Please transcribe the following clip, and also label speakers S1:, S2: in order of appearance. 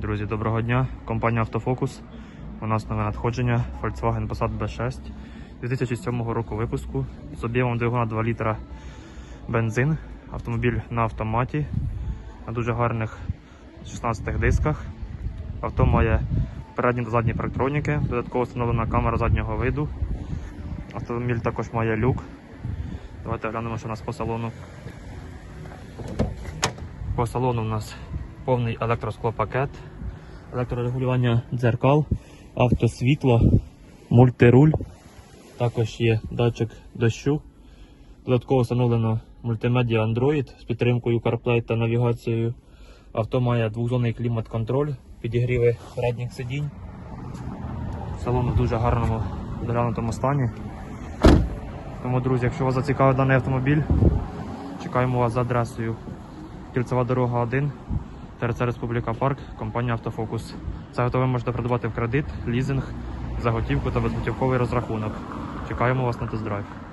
S1: Друзі, доброго дня. Компанія Автофокус. У нас нове надходження Volkswagen Passat B6 2007 року випуску з об'ємом двигуна 2 літра бензин. Автомобіль на автоматі на дуже гарних 16 дисках. Авто має передні та задні парктроніки, додатково встановлена камера заднього виду. Автомобіль також має люк. Давайте глянемо, що у нас по салону. По салону у нас повний електросклопакет, електрорегулювання дзеркал, автосвітло, мультируль. Також є датчик дощу. Додатково встановлено мультимедіа Android з підтримкою CarPlay та навігацією. Авто має двохзонний клімат-контроль, підігріви передніх сидінь. Салон в дуже гарному доглянутому стані. Тому, друзі, якщо вас зацікавив даний автомобіль, чекаємо вас за адресою Кільцева дорога 1, ТРЦ Республіка Парк, компанія Автофокус. Це готове можете придбати в кредит, лізинг, заготівку та безготівковий розрахунок. Чекаємо вас на тест-драйв.